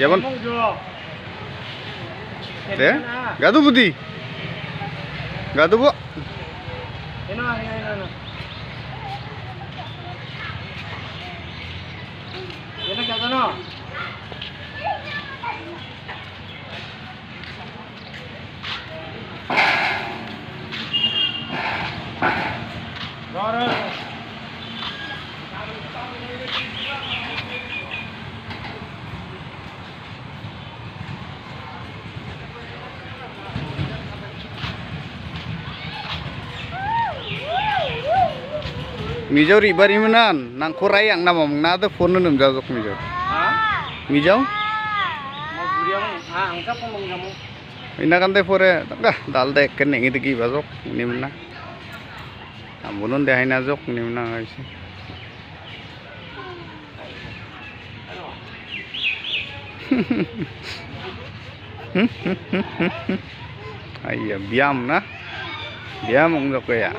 ya Deh, ya? ya, gak tuh putih. Gak tuh, Bu. Ya, মিজাও রিবার ইমনান নাংখো রাই আং নামা মংনা তো phone নম যাও জক মিজাও মিজাও ইনা কান্দে পরে দাল দা একে নেঙে দেখি বা জক নিমনা আমবলন দেহাই না জক নিমনা হয়েছে আইয়া ব্যায়াম না ব্যায়াম অংশ কয়া